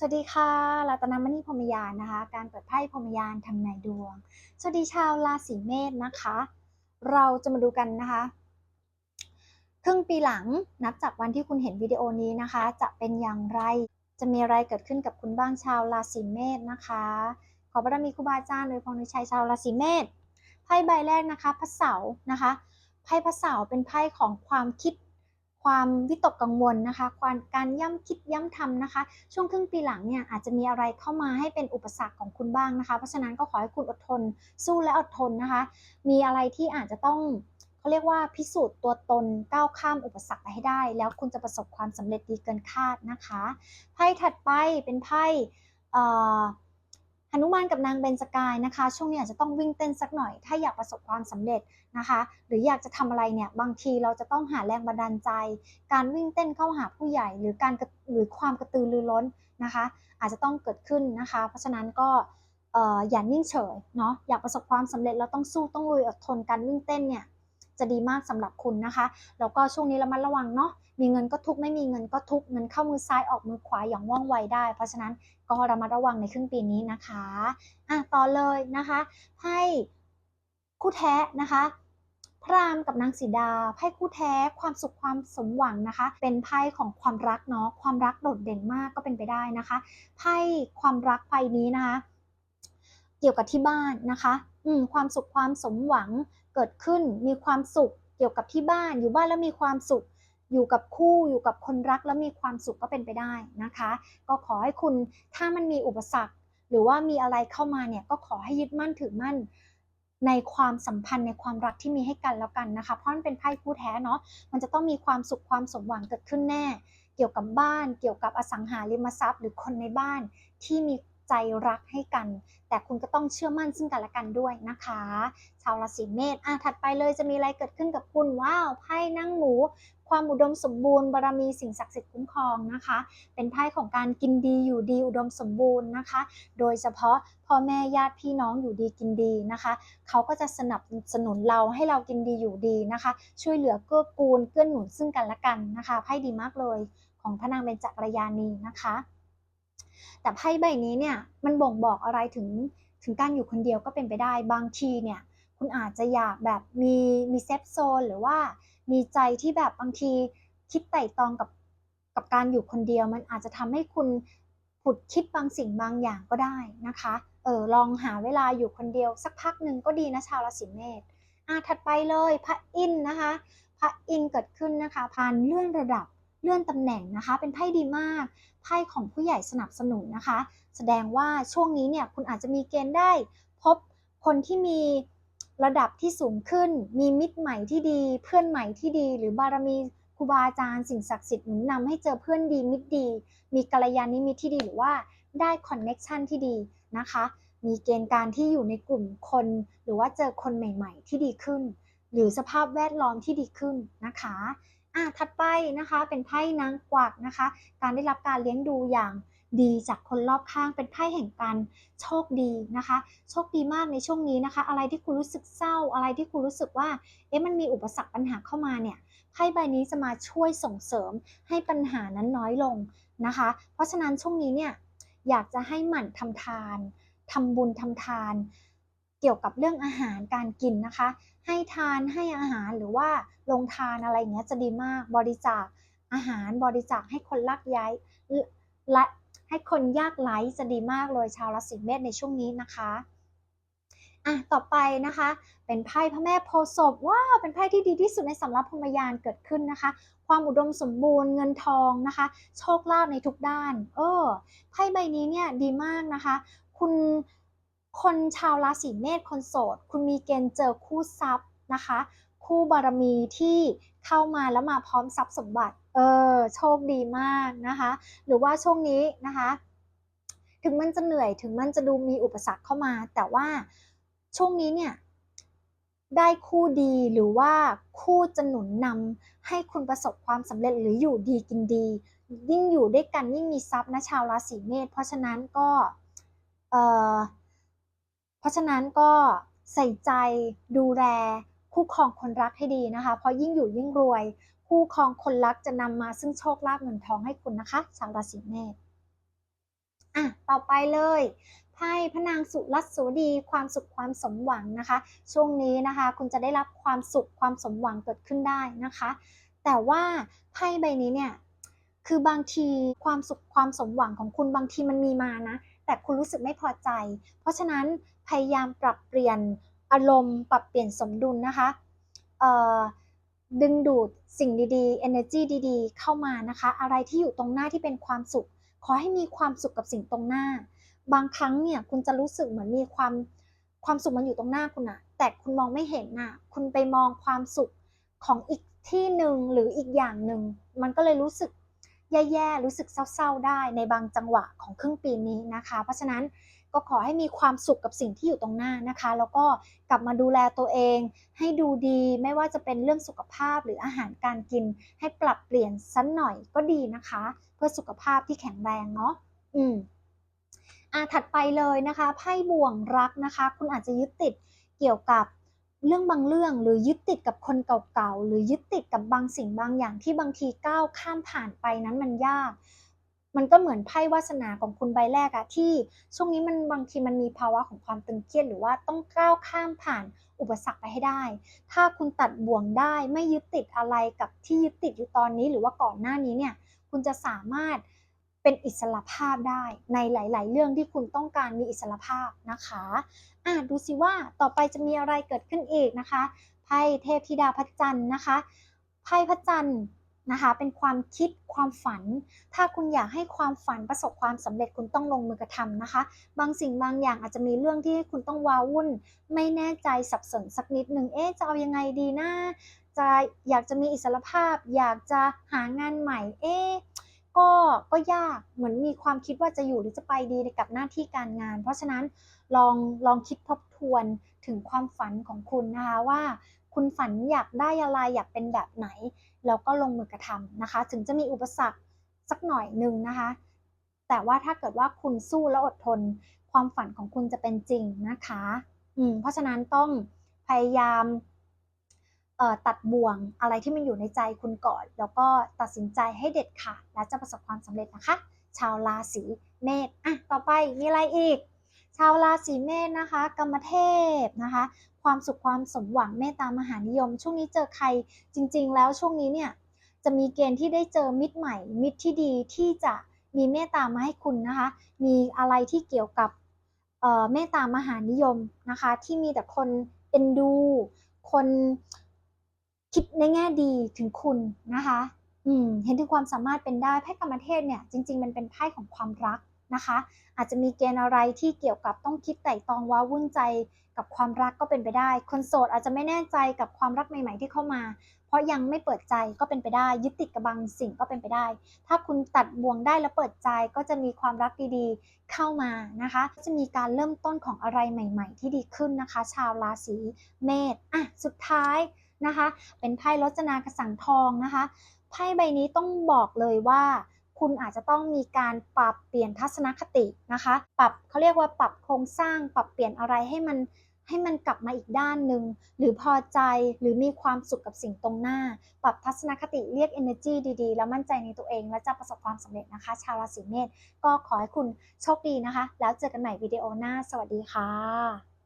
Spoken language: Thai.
สวัสดีค่ะรัตนมณีพรมยานนะคะ การเปิดไพ่พรมยานทำนายดวง สวัสดีชาวราศีเมษนะคะ เราจะมาดูกันนะคะ ครึ่งปีหลังนับจากวันที่คุณเห็นวิดีโอนี้นะคะ จะเป็นอย่างไร จะมีอะไรเกิดขึ้นกับคุณบ้างชาวราศีเมษนะคะ ขอบารมีครูบาอาจารย์โดยพรในชัยชาวราศีเมษไพ่ใบแรกนะคะพระเสาร์นะคะไพ่พระเสาร์เป็นไพ่ของความคิด ความวิตกกังวลนะคะการการย่ำคิดย่ำทำนะคะ ช่วงครึ่งปีหลังเนี่ยอาจจะมีอะไรเข้ามาให้เป็นอุปสรรคของคุณบ้างนะคะ เพราะฉะนั้นก็ขอให้คุณอดทน สู้และอดทนนะคะ มีอะไรที่อาจจะต้องเขาเรียกว่าพิสูจน์ตัวตนก้าวข้ามอุปสรรคไปให้ได้ แล้วคุณจะประสบความสำเร็จดีเกินคาดนะคะ ไพ่ถัดไปเป็นไพ่ หนุมานกับนางเบญจกายนะคะ ช่วงนี้อาจจะต้องวิ่งเต้นสักหน่อย ถ้าอยากประสบความสำเร็จนะคะ หรืออยากจะทำอะไรเนี่ยบางทีเราจะต้องหาแรงบันดาลใจ การวิ่งเต้นเข้าหาผู้ใหญ่ หรือการหรือความกระตือรือร้นนะคะ อาจจะต้องเกิดขึ้นนะคะ เพราะฉะนั้นก็อย่านิ่งเฉยเนาะอยากประสบความสำเร็จเราต้องสู้ต้องลุยอดทนการวิ่งเต้นเนี่ย จะดีมากสำหรับคุณนะคะ แล้วก็ช่วงนี้ระมัดระวังเนาะ มีเงินก็ทุกไม่มีเงินก็ทุกเงินเข้ามือซ้ายออกมือขวาอย่างว่องไวได้ เพราะฉะนั้นก็ระมัดระวังในครึ่งปีนี้นะคะ อะต่อเลยนะคะไพ่คู่แท้นะคะพระรามกับนางสีดาไพ่คู่แท้ความสุขความสมหวังนะคะ เป็นไพ่ของความรักเนาะความรักโดดเด่นมากก็เป็นไปได้นะคะไพ่ความรักไพ่นี้นะคะ เกี่ยวกับที่บ้านนะคะ อืมความสุขความสมหวัง เกิดขึ้นมีความสุขเกี่ยวกับที่บ้านอยู่บ้านแล้วมีความสุข อยู่กับคู่อยู่กับคนรักแล้วมีความสุขก็เป็นไปได้นะคะ ก็ขอให้คุณถ้ามันมีอุปสรรค หรือว่ามีอะไรเข้ามาเนี่ยก็ขอให้ยึดมั่นถือมั่นในความสัมพันธ์ในความรักที่มีให้กันแล้วกันนะคะ เพราะมันเป็นไพ่คู่แท้เนาะมันจะต้องมีความสุขความสมหวังเกิดขึ้นแน่ เกี่ยวกับบ้าน เกี่ยวกับอสังหาริมทรัพย์ หรือคนในบ้านที่มี ใจรักให้กัน แต่คุณก็ต้องเชื่อมั่นซึ่งกันและกันด้วยนะคะ ชาวราศีเมษอะถัดไปเลยจะมีอะไรเกิดขึ้นกับคุณว้าวไพ่นั่งหมู ความอุดมสมบูรณ์บารมีสิ่งศักดิ์สิทธิ์คุ้มครองนะคะ เป็นไพ่ของการกินดีอยู่ดีอุดมสมบูรณ์นะคะ โดยเฉพาะพ่อแม่ญาติพี่น้องอยู่ดีกินดีนะคะ เขาก็จะสนับสนุนเราให้เรากินดีอยู่ดีนะคะ ช่วยเหลือเกื้อกูลเกื้อหนุนซึ่งกันและกันนะคะไพ่ดีมากเลยของพระนางเบญจกัลยาณีนะคะ แต่ไพ่ใบนี้เนี่ยมันบ่งบอกอะไรถึงถึงการอยู่คนเดียวก็เป็นไปได้บางทีเนี่ยคุณอาจจะอยากแบบมีมีเซฟโซนหรือว่ามีใจที่แบบบางทีคิดไต่ตองกับกับการอยู่คนเดียว มันอาจจะทำให้คุณผุดคิดบางสิ่งบางอย่างก็ได้นะคะเออลองหาเวลาอยู่คนเดียวสักพักหนึ่งก็ดีนะชาวราศีเมษอะถัดไปเลยพระอินนะคะพระอินเกิดขึ้นนะคะผ่านเลื่อนระดับเลื่อนตำแหน่งนะคะ เป็นไพ่ดีมาก พ่ของผู้ใหญ่สนับสนุนนะคะ แสดงว่าช่วงนี้เนี่ยคุณอาจจะมีเกณฑ์ได้พบคนที่มีระดับที่สูงขึ้น มีมิตรใหม่ที่ดี เพื่อนใหม่ที่ดี หรือบารมีครูบาอาจารย์สิ่งศักดิ์สิทธิ์หนุนนำให้เจอเพื่อนดีมิตรดี มีกัลยาณมิตรที่ดีหรือว่าได้คอนเน็กชันที่ดีนะคะ มีเกณฑ์การที่อยู่ในกลุ่มคน หรือว่าเจอคนใหม่ ๆ ที่ดีขึ้น หรือสภาพแวดล้อมที่ดีขึ้นนะคะ อะถัดไปนะคะเป็นไพ่นางกวักนะคะ การได้รับการเลี้ยงดูอย่างดีจากคนรอบข้างเป็นไพ่แห่งการโชคดีนะคะ โชคดีมากในช่วงนี้นะคะ อะไรที่คุณรู้สึกเศร้า อะไรที่คุณรู้สึกว่าเอ๊ะมันมีอุปสรรคปัญหาเข้ามาเนี่ยไพ่ใบนี้จะมาช่วยส่งเสริมให้ปัญหานั้นน้อยลงนะคะ เพราะฉะนั้นช่วงนี้เนี่ยอยากจะให้หมั่นทำทานทำบุญทำทาน เกี่ยวกับเรื่องอาหารการกินนะคะ ให้ทานให้อาหารหรือว่าลงทานอะไรเงี้ยจะดีมากบริจาคอาหารบริจาคให้คนลักย้ายและให้คนยากไร้จะดีมากเลยชาวราศีเมษในช่วงนี้นะคะอะต่อไปนะคะ เป็นไพ่พระแม่โพศพว้าเป็นไพ่ที่ดีที่สุดในสำหรับพมยานเกิดขึ้นนะคะ ความอุดมสมบูรณ์เงินทองนะคะ โชคลาภในทุกด้าน เออไพ่ใบนี้เนี่ยดีมากนะคะ คุณ คนชาวราศีเมษคนโสด คุณมีเกณฑ์เจอคู่ทรัพย์นะคะ คู่บารมีที่เข้ามาแล้วมาพร้อมทรัพย์สมบัติ เออ โชคดีมากนะคะ หรือว่าช่วงนี้นะคะ ถึงมันจะเหนื่อยถึงมันจะดูมีอุปสรรคเข้ามา แต่ว่าช่วงนี้เนี่ยได้คู่ดีหรือว่าคู่จะหนุนนำให้คุณประสบความสำเร็จหรืออยู่ดีกินดี ยิ่งอยู่ด้วยกันยิ่งมีทรัพย์นะชาวราศีเมษเพราะฉะนั้นก็เอ่อ เพราะฉะนั้นก็ใส่ใจดูแลคู่ครองคนรักให้ดีนะคะ เพราะยิ่งอยู่ยิ่งรวย คู่ครองคนรักจะนำมาซึ่งโชคลาภเงินทองให้คุณนะคะชาวราศีเมษอะต่อไปเลยไพ่พระนางสุรัสสวดีความสุขความสมหวังนะคะ ช่วงนี้นะคะ คุณจะได้รับความสุขความสมหวังเกิดขึ้นได้นะคะ แต่ว่าไพ่ใบนี้เนี่ยคือบางทีความสุขความสมหวังของคุณบางทีมันมีมานะ แต่คุณรู้สึกไม่พอใจ เพราะฉะนั้นพยายามปรับเปลี่ยนอารมณ์ปรับเปลี่ยนสมดุลนะคะดึงดูดสิ่งดีๆ energy ดีๆ เข้ามานะคะ อะไรที่อยู่ตรงหน้าที่เป็นความสุข ขอให้มีความสุขกับสิ่งตรงหน้า บางครั้งเนี่ยคุณจะรู้สึกเหมือนมีความความสุขมันอยู่ตรงหน้าคุณอะแต่คุณมองไม่เห็นน่ะคุณไปมองความสุขของอีกที่หนึ่งหรืออีกอย่างหนึ่งมันก็เลยรู้สึก แย่ๆรู้สึกเศร้าๆได้ในบางจังหวะของครึ่งปีนี้นะคะ เพราะฉะนั้นก็ขอให้มีความสุขกับสิ่งที่อยู่ตรงหน้านะคะ แล้วก็กลับมาดูแลตัวเอง ให้ดูดีไม่ว่าจะเป็นเรื่องสุขภาพหรืออาหารการกิน ให้ปรับเปลี่ยนสักหน่อยก็ดีนะคะ เพื่อสุขภาพที่แข็งแรงเนาะอืมอ่าถัดไปเลยนะคะไพ่บ่วงรักนะคะ คุณอาจจะยึดติดเกี่ยวกับ เรื่องบางเรื่องหรือยึดติดกับคนเก่าๆ หรือยึดติดกับบางสิ่งบางอย่างที่บางทีก้าวข้ามผ่านไปนั้นมันยาก มันก็เหมือนไพ่วาสนาของคุณใบแรกอะที่ช่วงนี้มันบางทีมันมีภาวะของความตึงเครียดหรือว่าต้องก้าวข้ามผ่านอุปสรรคไปให้ได้ ถ้าคุณตัดบ่วงได้ไม่ยึดติดอะไรกับที่ยึดติดอยู่ตอนนี้ หรือว่าก่อนหน้านี้เนี่ยคุณจะสามารถ เป็นอิสระภาพได้ในหลาย ๆ เรื่องที่คุณต้องการมีอิสระภาพนะคะอะดูสิว่าต่อไปจะมีอะไรเกิดขึ้นอีกนะคะไพ่เทพธิดาพระจันทร์นะคะไพ่พระจันทร์นะคะเป็นความคิดความฝัน ถ้าคุณอยากให้ความฝันประสบความสำเร็จคุณต้องลงมือกระทำนะคะ บางสิ่งบางอย่างอาจจะมีเรื่องที่คุณต้องว้าวุ่น ไม่แน่ใจสับสนสักนิดหนึ่งเอ๊ะจะเอายังไงดีนะจะอยากจะมีอิสรภาพ อยากจะหางานใหม่ เอ๊ะ ก็ก็ยากเหมือนมีความคิดว่าจะอยู่หรือจะไปดีกับหน้าที่การงาน เพราะฉะนั้นลองลองคิดทบทวนถึงความฝันของคุณนะคะว่าคุณฝันอยากได้อะไรอยากเป็นแบบไหน แล้วก็ลงมือกระทำนะคะ ถึงจะมีอุปสรรคสักหน่อยหนึ่งนะคะ แต่ว่าถ้าเกิดว่าคุณสู้และอดทน ความฝันของคุณจะเป็นจริงนะคะอืมเพราะฉะนั้นต้องพยายาม ตัดบ่วงอะไรที่มันอยู่ในใจคุณก่อน แล้วก็ตัดสินใจให้เด็ดขาดและจะประสบความสำเร็จนะคะ ชาวราศีเมษอะต่อไปมีอะไรอีก ชาวราศีเมษนะคะ กรรมเทพนะคะ ความสุขความสมหวังเมตตามหานิยม ช่วงนี้เจอใครจริง ๆ แล้วช่วงนี้เนี่ยจะมีเกณฑ์ที่ได้เจอมิตรใหม่ มิตรที่ดีที่จะมีเมตตามาให้คุณนะคะ มีอะไรที่เกี่ยวกับเมตตามหานิยมนะคะ ที่มีแต่คนเอ็นดู คน คิดในแง่ดีถึงคุณนะคะ อืมเห็นถึงความสามารถเป็นได้ไพ่กรรมเทพเนี่ยจริง ๆ มันเป็นไพ่ของความรักนะคะ อาจจะมีเกณฑ์อะไรที่เกี่ยวกับต้องคิดไต่ตองว้าวุ่นใจกับความรักก็เป็นไปได้ คนโสดอาจจะไม่แน่ใจกับความรักใหม่ ๆ ที่เข้ามา เพราะยังไม่เปิดใจก็เป็นไปได้ ยึดติดกับบางสิ่งก็เป็นไปได้ ถ้าคุณตัดบ่วงได้แล้วเปิดใจก็จะมีความรักดีๆเข้ามานะคะ จะมีการเริ่มต้นของอะไรใหม่ ๆ ที่ดีขึ้นนะคะ ชาวราศีเมษอะสุดท้าย นะคะ เป็นไพ่รจนากระสังทองนะคะไพ่ใบนี้ต้องบอกเลยว่า คุณอาจจะต้องมีการปรับเปลี่ยนทัศนคตินะคะ ปรับเขาเรียกว่าปรับโครงสร้าง ปรับเปลี่ยนอะไรให้มันให้มันกลับมาอีกด้านหนึ่งหรือพอใจหรือมีความสุขกับสิ่งตรงหน้า ปรับทัศนคติเรียก energy ดีๆ แล้วมั่นใจในตัวเอง และจะประสบความสำเร็จนะคะ ชาวราศีเมษก็ขอให้คุณโชคดีนะคะ แล้วเจอกันใหม่วิดีโอหน้า สวัสดีค่ะ